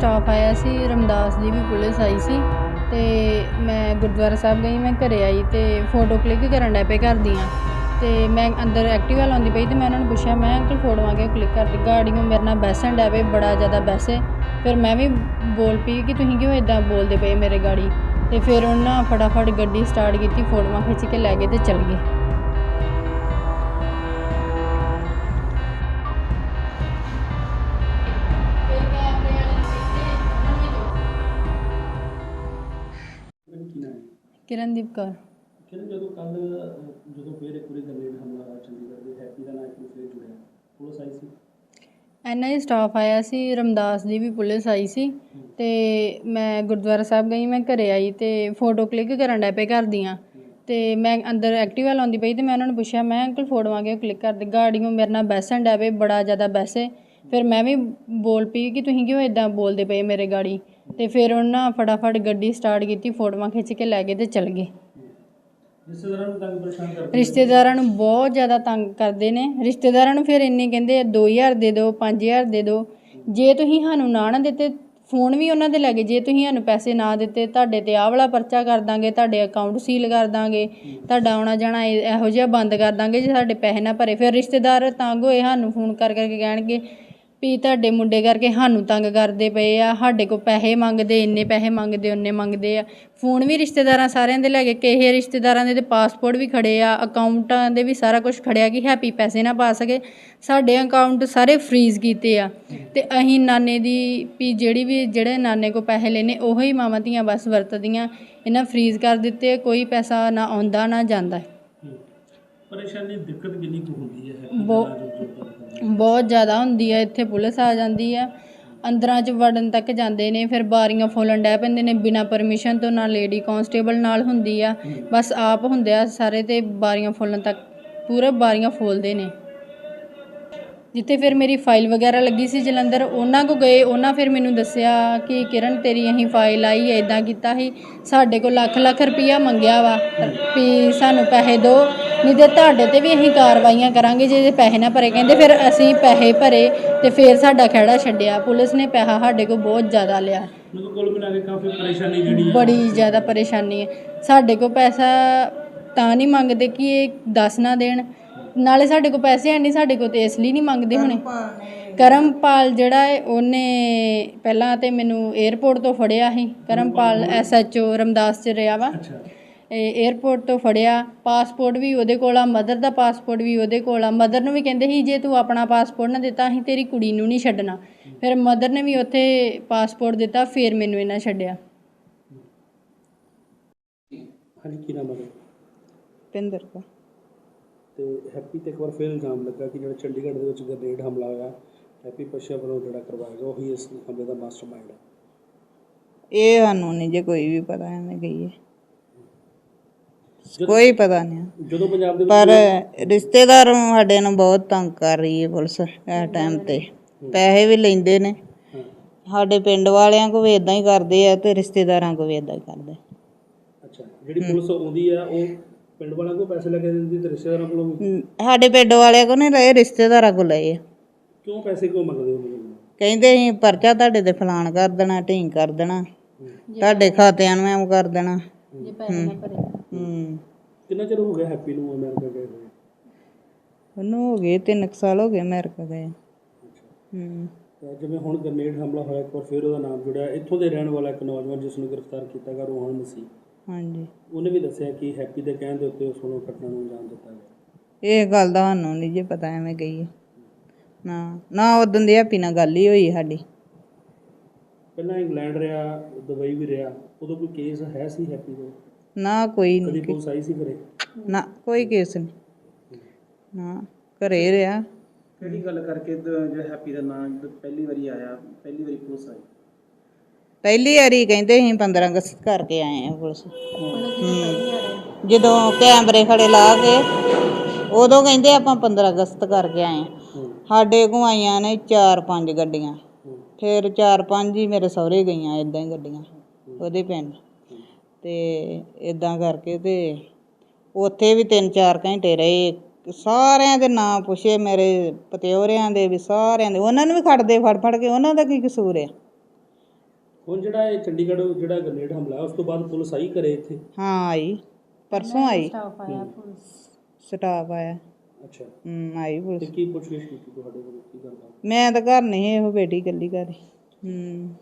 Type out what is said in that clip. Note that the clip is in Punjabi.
ਸਟਾਫ ਆਇਆ ਸੀ, ਰਮਦਾਸ ਦੀ ਵੀ ਪੁਲਿਸ ਆਈ ਸੀ ਤੇ ਮੈਂ ਗੁਰਦੁਆਰਾ ਸਾਹਿਬ ਗਈ, ਮੈਂ ਘਰੇ ਆਈ ਤੇ ਫੋਟੋ ਕਲਿੱਕ ਕਰਨ ਡੈ ਪਏ ਘਰ ਦੀਆਂ ਤੇ ਮੈਂ ਅੰਦਰ ਐਕਟਿਵਾ ਲਾਉਂਦੀ ਪਈ ਤੇ ਮੈਂ ਉਹਨਾਂ ਨੂੰ ਪੁੱਛਿਆ, ਮੈਂ ਅੰਕਲ ਫੋਟੋਆਂ ਕਿਉਂ ਕਲਿੱਕ ਕਰਦੀ ਗਾੜੀਆਂ ਮੇਰੇ ਨਾਲ ਬੈਸਣ ਡੈ ਪਏ ਬੜਾ ਜ਼ਿਆਦਾ ਬੈਸੇ ਫਿਰ ਮੈਂ ਵੀ ਬੋਲ ਪਈ ਕਿ ਤੁਸੀਂ ਕਿਉਂ ਇਦਾਂ ਬੋਲਦੇ ਪਏ ਮੇਰੇ ਗਾੜੀ? ਤੇ ਫਿਰ ਉਹਨਾਂ ਫਟਾਫਟ ਗੱਡੀ ਸਟਾਰਟ ਕੀਤੀ ਫੋਟੋਆਂ ਖਿੱਚ ਕੇ ਲੈ ਗਏ ਤੇ ਚਲ ਗਏ। ਕਿਰਨਦੀਪ ਕੌਰ ਕਿਰਨ ਜਦੋਂ ਕੱਲ ਜਦੋਂ ਫੇਰ ਇੱਕ ਵਾਰੀ ਗ੍ਰੇਨੇਡ ਹਮਲਾ ਹੋਇਆ ਚੰਡੀਗੜ੍ਹ ਦੇ ਹੈਪੀ ਦਾ ਇੱਕ ਫੇਰ ਜੁੜਿਆ। ਪੁਲਿਸ ਆਈ ਸੀ? ਐਨਆਈ ਸਟਾਫ ਆਇਆ ਸੀ ਰਮਦਾਸ ਦੀ ਵੀ ਪੁਲਿਸ ਆਈ ਸੀ ਤੇ ਮੈਂ ਗੁਰਦੁਆਰਾ ਸਾਹਿਬ ਗਈ ਮੈਂ ਘਰੇ ਆਈ ਤੇ ਫੋਟੋ ਕਲਿੱਕ ਕਰਨ ਡੈ ਪਏ ਘਰ ਦੀਆਂ। ਤੇ ਮੈਂ ਅੰਦਰ ਐਕਟਿਵਾ ਲਾਉਂਦੀ ਪਈ ਤੇ ਮੈਂ ਉਹਨਾਂ ਨੂੰ ਪੁੱਛਿਆ ਮੈਂ ਅੰਕਲ ਫੋਟੋਆਂ ਕਿਉਂ ਕਲਿੱਕ ਕਰਦੇ। ਗਾੜੀਆਂ ਮੇਰੇ ਨਾਲ ਬੈਸਣ ਡੈ ਪਏ ਬੜਾ ਜ਼ਿਆਦਾ ਬੈਸੇ ਫਿਰ ਮੈਂ ਵੀ ਬੋਲ ਪਈ ਕਿ ਤੁਸੀਂ ਕਿਉਂ ਇਦਾਂ ਬੋਲਦੇ ਪਏ ਮੇਰੇ ਗਾੜੀ? ਤੇ ਫਿਰ ਉਹਨਾਂ ਫਟਾਫਟ ਗੱਡੀ ਸਟਾਰਟ ਕੀਤੀ ਫੋਟੋਆਂ ਖਿੱਚ ਕੇ ਲੈ ਗਏ ਤੇ ਚਲ ਗਏ। ਰਿਸ਼ਤੇਦਾਰਾਂ ਨੂੰ ਤੰਗ ਪਰੇਸ਼ਾਨ ਕਰਦੇ ਰਿਸ਼ਤੇਦਾਰਾਂ ਨੂੰ ਬਹੁਤ ਜ਼ਿਆਦਾ ਤੰਗ ਕਰਦੇ ਨੇ। ਰਿਸ਼ਤੇਦਾਰਾਂ ਨੂੰ ਫਿਰ ਇੰਨੇ ਕਹਿੰਦੇ ਆ 2000 ਦੇ ਦਿਓ 5000 ਦੇ ਦਿਓ ਜੇ ਤੁਸੀਂ ਸਾਨੂੰ ਨਾ ਨਾ ਦਿੱਤੇ ਫੋਨ ਵੀ ਉਹਨਾਂ ਦੇ ਲੈ ਗਏ। ਜੇ ਤੁਸੀਂ ਸਾਨੂੰ ਪੈਸੇ ਨਾ ਦਿੱਤੇ ਤੁਹਾਡੇ ਤੇ ਆਹ ਵਾਲਾ ਪਰਚਾ ਕਰ ਦਾਂਗੇ ਤੁਹਾਡੇ ਅਕਾਊਂਟ ਸੀਲ ਕਰ ਦਾਂਗੇ ਤੁਹਾਡਾ ਆਉਣਾ ਜਾਣਾ ਇਹ- ਇਹੋ ਜਿਹਾ ਬੰਦ ਕਰ ਦਾਂਗੇ ਜੇ ਸਾਡੇ ਪੈਸੇ ਨਾ ਭਰੇ। ਫਿਰ ਰਿਸ਼ਤੇਦਾਰ ਤੰਗ ਹੋਏ ਸਾਨੂੰ ਫੋਨ ਕਰ ਕਰਕੇ ਕਹਿਣਗੇ ਵੀ ਤੁਹਾਡੇ ਮੁੰਡੇ ਕਰਕੇ ਸਾਨੂੰ ਤੰਗ ਕਰਦੇ ਪਏ ਆ, ਸਾਡੇ ਕੋਲ ਪੈਸੇ ਮੰਗਦੇ, ਇੰਨੇ ਪੈਸੇ ਮੰਗਦੇ ਉਨੇ ਮੰਗਦੇ ਆ। ਫੋਨ ਵੀ ਰਿਸ਼ਤੇਦਾਰਾਂ ਸਾਰਿਆਂ ਦੇ ਲੈ ਕੇ ਕਿਸੇ ਰਿਸ਼ਤੇਦਾਰਾਂ ਦੇ ਤੇ ਪਾਸਪੋਰਟ ਵੀ ਖੜੇ ਆ ਅਕਾਊਂਟਾਂ ਦੇ ਵੀ ਸਾਰਾ ਕੁਝ ਖੜਿਆ ਕਿ ਹੈਪੀ ਪੈਸੇ ਨਾ ਪਾ ਸਕੇ। ਸਾਡੇ ਅਕਾਊਂਟ ਸਾਰੇ ਫ੍ਰੀਜ਼ ਕੀਤੇ ਆ। ਤੇ ਅਸੀਂ ਨਾਨੇ ਦੀ ਵੀ ਜਿਹੜੀ ਵੀ, ਜਿਹੜੇ ਨਾਨੇ ਕੋ ਪੈਸੇ ਲੈਨੇ ਉਹੋ ਹੀ ਮਾਵਾਂ ਧੀਆਂ ਬਸ ਵਰਤਦੀਆਂ। ਇਹਨਾਂ ਫ੍ਰੀਜ਼ ਕਰ ਦਿੱਤੇ, ਕੋਈ ਪੈਸਾ ਨਾ ਆਉਂਦਾ, ਨਾ ਜਾਂਦਾ। ਪਰੇਸ਼ਾਨੀ ਦਿੱਕਤ ਕਿੰਨੀ ਕੁ ਹੁੰਦੀ ਹੈ? ਕਰਦੇ ਬਹੁਤ ਜ਼ਿਆਦਾ ਹੁੰਦੀ ਹੈ। ਇੱਥੇ ਪੁਲਿਸ ਆ ਜਾਂਦੀ ਆ ਅੰਦਰਾਂ 'ਚ ਵੜਨ ਤੱਕ ਜਾਂਦੇ ਨੇ। ਫਿਰ ਬਾਰੀਆਂ ਫੋਲਣ ਡੈ ਪੈਂਦੇ ਨੇ। ਬਿਨਾਂ ਪਰਮਿਸ਼ਨ ਤੋਂ ਨਾ ਲੇਡੀ ਕਾਂਸਟੇਬਲ ਨਾਲ ਹੁੰਦੀ ਆ। ਬਸ ਆਪ ਹੁੰਦੇ ਆ ਸਾਰੇ ਤੇ ਬਾਰੀਆਂ ਫੋਲਣ ਤੱਕ। ਪੂਰੇ ਬਾਰੀਆਂ ਫੋਲਦੇ ਨੇ। ਜਿੱਥੇ ਫਿਰ ਮੇਰੀ ਫਾਈਲ ਵਗੈਰਾ ਲੱਗੀ ਸੀ ਜਲੰਧਰ ਉਹਨਾਂ ਕੋ ਗਏ ਉਹਨਾਂ ਫਿਰ ਮੈਨੂੰ ਦੱਸਿਆ ਕਿ ਕਿਰਨ ਤੇਰੀ ਅਸੀਂ ਫਾਈਲ ਆਈ ਇਦਾਂ ਕੀਤਾ ਸੀ। ਸਾਡੇ ਕੋਲ ਲੱਖ ਲੱਖ ਰੁਪਈਆ ਮੰਗਿਆ ਵਾ ਵੀ ਸਾਨੂੰ ਪੈਸੇ ਦਿਓ ਨਹੀਂ ਤੇ ਤੁਹਾਡੇ ਤੇ ਵੀ ਅਸੀਂ ਕਾਰਵਾਈਆਂ ਕਰਾਂਗੇ ਜੇ ਜੇ ਪੈਸੇ ਨਾ ਭਰੇ। ਕਹਿੰਦੇ ਫਿਰ ਅਸੀਂ ਪੈਸੇ ਭਰੇ ਤੇ ਫਿਰ ਸਾਡਾ ਖਹਿੜਾ ਛੱਡਿਆ। ਪੁਲਿਸ ਨੇ ਪੈਸਾ ਸਾਡੇ ਕੋਲ ਬਹੁਤ ਜ਼ਿਆਦਾ ਲਿਆ। ਮੈਨੂੰ ਕੋਲ ਮਿਲਾ ਕੇ ਕਾਫੀ ਪਰੇਸ਼ਾਨੀ ਜਿਹੜੀ ਹੈ ਬੜੀ ਜ਼ਿਆਦਾ ਪਰੇਸ਼ਾਨੀ ਹੈ। ਸਾਡੇ ਕੋਲ ਪੈਸਾ ਤਾਂ ਨਹੀਂ ਮੰਗਦੇ ਕਿ ਇਹ ਦੱਸ ਨਾ ਦੇਣ। ਨਾਲੇ ਸਾਡੇ ਕੋਲ ਪੈਸੇ ਹੈ ਨਹੀਂ ਸਾਡੇ ਕੋਲ ਤੇ ਇਸ ਲਈ ਨਹੀਂ ਮੰਗਦੇ ਹੋਣੇ। ਕਰਮਪਾਲ ਜਿਹੜਾ ਹੈ ਉਹਨੇ ਪਹਿਲਾਂ ਤੇ ਮੈਨੂੰ 에ਅਰਪੋਰਟ ਤੋਂ ਫੜਿਆ ਸੀ। ਕਰਮਪਾਲ ਐਸਐਚਓ ਰਮਦਾਸ ਚ ਰਿਹਾ ਵਾ। ਅੱਛਾ। 에ਅਰਪੋਰਟ ਤੋਂ ਫੜਿਆ। ਪਾਸਪੋਰਟ ਵੀ ਉਹਦੇ ਕੋਲ ਆ ਮਦਰ ਦਾ ਪਾਸਪੋਰਟ ਵੀ ਉਹਦੇ ਕੋਲ ਆ। ਮਦਰ ਨੂੰ ਵੀ ਕਹਿੰਦੇ ਸੀ ਜੇ ਤੂੰ ਆਪਣਾ ਪਾਸਪੋਰਟ ਨਾ ਦਿੱਤਾ ਅਸੀਂ ਤੇਰੀ ਕੁੜੀ ਨੂੰ ਨਹੀਂ ਛੱਡਣਾ। ਫਿਰ ਮਦਰ ਨੇ ਵੀ ਉੱਥੇ ਪਾਸਪੋਰਟ ਦਿੱਤਾ ਫਿਰ ਮੈਨੂੰ ਇਹਨਾਂ ਛੱਡਿਆ। ਹਾਂਜੀ ਕੀ ਨਾਮ ਹੈ ਪਿੰਦਰ ਕੋ ਤੇ ਹੈਪੀ ਤੇ ਇੱਕ ਵਾਰ ਫੇਰ ਇਲਜ਼ਾਮ ਲੱਗਾ ਕਿ ਜਿਹੜਾ ਚੰਡੀਗੜ੍ਹ ਦੇ ਵਿੱਚ ਗ੍ਰੇਨੇਡ ਹਮਲਾ ਹੋਇਆ ਹੈਪੀ ਪਸ਼ਾ ਵੱਲੋਂ ਜਿਹੜਾ ਕਰਵਾਇਆ ਗਿਆ ਉਹੀ ਇਸ ਹਮਲੇ ਦਾ ਮਾਸਟਰਮਾਈਂਡ ਹੈ ਇਹ ਸਾਨੂੰ ਨਹੀਂ ਜੇ ਕੋਈ ਵੀ ਪਤਾ ਐਵੇਂ ਗਈ ਹੈ ਕੋਈ ਪਤਾ ਨਹੀਂ ਜਦੋਂ ਪੰਜਾਬ ਦੇ ਪਰ ਰਿਸ਼ਤੇਦਾਰ ਸਾਡੇ ਨੂੰ ਬਹੁਤ ਤੰਗ ਕਰ ਰਹੀ ਹੈ ਪੁਲਿਸ ਇਸ ਟਾਈਮ ਤੇ। ਪੈਸੇ ਵੀ ਲੈਂਦੇ ਨੇ। ਹਾਂ, ਸਾਡੇ ਪਿੰਡ ਵਾਲਿਆਂ ਕੋ ਵੀ ਇਦਾਂ ਹੀ ਕਰਦੇ ਆ ਤੇ ਰਿਸ਼ਤੇਦਾਰਾਂ ਕੋ ਵੀ ਇਦਾਂ ਹੀ ਕਰਦੇ। ਅੱਛਾ ਜਿਹੜੀ ਪੁਲਿਸ ਆਉਂਦੀ ਆ ਉਹ ਪਿੰਡ ਵਾਲਿਆਂ ਕੋਲ ਪੈਸੇ ਲੈ ਕੇ ਦਿੰਦੀ ਤੇ ਰਿਸ਼ਤੇਦਾਰਾਂ ਕੋਲੋਂ ਵੀ? ਹਮ, ਸਾਡੇ ਪਿੰਡ ਵਾਲਿਆਂ ਕੋ ਨਹੀਂ ਲਏ ਰਿਸ਼ਤੇਦਾਰਾਂ ਕੋ ਲਏ ਆ। ਕਿਉਂ ਪੈਸੇ ਕਿਉਂ ਮੰਗਦੇ ਹੋ ਮੈਨੂੰ ਕਹਿੰਦੇ ਅਸੀਂ ਪਰਚਾ ਤੁਹਾਡੇ ਤੇ ਫਲਾਨ ਕਰ ਦੇਣਾ ਢੀਂਗ ਕਰ ਦੇਣਾ। ਤੁਹਾਡੇ ਖਾਤਿਆਂ ਨੂੰ ਐਵੇਂ ਕਰ ਦੇਣਾ। ਜੇ ਪੈਸੇ ਨਾ ਭਰੇ। ਹੂੰ ਕਿੰਨਾ ਚਿਰ ਹੋ ਗਿਆ ਹੈਪੀ ਨੂੰ ਅਮਰੀਕਾ ਗਏ ਹੋਏ? ਉਹਨੂੰ ਹੋ ਗਏ ਤਿੰਨ ਕੁ ਸਾਲ ਹੋ ਗਏ ਅਮਰੀਕਾ ਗਏ। ਹੂੰ ਤਾਂ ਜਿਵੇਂ ਹੁਣ ਗ੍ਰੇਨੇਡ ਹਮਲਾ ਹੋਇਆ ਇੱਕ ਵਾਰ ਫਿਰ ਉਹਦਾ ਨਾਮ ਜੁੜਿਆ। ਇੱਥੋਂ ਦੇ ਰਹਿਣ ਵਾਲਾ ਇੱਕ ਨੌਜਵਾਨ ਜਿਸ ਨੂੰ ਗ੍ਰਿਫਤਾਰ ਕੀਤਾ ਗਿਆ ਰੋਹਨ ਮਸੀਹ। ਹਾਂਜੀ। ਉਹਨੇ ਵੀ ਦੱਸਿਆ ਕਿ ਹੈਪੀ ਦੇ ਕਹਿਣ ਦੇ ਉੱਤੇ ਉਸ ਨੂੰ ਘਟਨਾ ਨੂੰ ਅੰਜਾਮ ਦਿੱਤਾ ਗਿਆ। ਇਹ ਗੱਲ ਦਾ ਸਾਨੂੰ ਨਹੀਂ ਜੇ ਪਤਾ ਐਵੇਂ ਗਈ ਹੈ ਨਾ ਨਾ ਉਦੋਂ ਦੀ ਹੈਪੀ ਨਾਲ ਗੱਲ ਹੀ ਹੋਈ ਸਾਡੀ। ਪਹਿਲਾਂ ਇੰਗਲੈਂਡ ਰਿਹਾ ਦੁਬਈ ਵੀ ਰਿਹਾ ਉਦੋਂ ਕੋਈ ਕੇਸ ਹੈ ਸੀ ਹੈਪੀ ਦੇ ਨਾ ਕੋਈ ਕਦੀ ਨਹੀਂ ਪੁਲਿਸ ਆਈ ਸੀ ਘਰੇ? ਨਾ ਕੋਈ ਕੇਸ ਨਹੀਂ ਨਾ ਘਰੇ ਰਿਹਾ। ਕਿਹੜੀ ਗੱਲ ਕਰਕੇ ਜੋ ਹੈਪੀ ਦਾ ਨਾਮ ਪਹਿਲੀ ਵਾਰੀ ਆਇਆ ਪਹਿਲੀ ਵਾਰੀ ਪੁਲਿਸ ਆਈ? ਪਹਿਲੀ ਵਾਰੀ ਕਹਿੰਦੇ ਸੀ 15 ਅਗਸਤ ਕਰਕੇ ਆਏ ਆ ਪੁਲਿਸ। ਹੂੰ। ਜਦੋਂ ਕੈਮਰੇ ਖੜੇ ਲਾ ਕੇ, ਉਦੋਂ ਕਹਿੰਦੇ ਆਪਾਂ 15 ਅਗਸਤ ਕਰਕੇ ਆਏ ਆ। ਸਾਡੇ ਕੋਲ ਆਈਆਂ ਨੇ 4-5 ਗੱਡੀਆਂ। ਫਿਰ 4-5 ਹੀ ਮੇਰੇ ਸਹੁਰੇ ਗਈਆਂ ਇਦਾਂ ਹੀ ਗੱਡੀਆਂ, ਉਹਦੇ ਪਿੰਡ। ਤੇ ਇਦਾਂ ਕਰਕੇ ਤੇ ਉੱਥੇ ਵੀ 3-4 ਘੰਟੇ ਰਹੇ। ਸਾਰਿਆਂ ਦੇ ਨਾਂ ਪੁੱਛੇ ਮੇਰੇ ਪਤਿਓਰਿਆਂ ਦੇ ਵੀ, ਸਾਰਿਆਂ ਦੇ। ਉਹਨਾਂ ਨੂੰ ਵੀ ਖੜਦੇ ਫੜ ਫੜ ਕੇ ਉਹਨਾਂ ਦਾ ਕੀ ਕਸੂਰ ਆ? ਹੁਣ ਜਿਹੜਾ ਇਹ ਚੰਡੀਗੜ੍ਹ ਜਿਹੜਾ ਗ੍ਰਨੇਡ ਹਮਲਾ ਉਸ ਤੋਂ ਬਾਅਦ ਪੁਲਿਸ ਆਈ ਘਰੇ ਇੱਥੇ? ਹਾਂ ਆਈ। ਪਰਸੋਂ ਆਈ। ਸਟਾਫ ਆਇਆ ਪੁਲਿਸ। ਸਟਾਫ ਆਇਆ। ਅੱਛਾ। ਹੂੰ ਆਈ ਤੇ ਪੁਲਿਸ ਕੀ ਪੁੱਛਗਿੱਛ ਕੀਤੀ ਤੁਹਾਡੇ ਕੋਲ? ਕੀ ਗੱਲ ਮੈਂ ਤਾਂ ਘਰ ਨਹੀਂ ਇਹੋ ਬੇਟੀ ਇਕੱਲੀ ਘਰ। ਹੂੰ।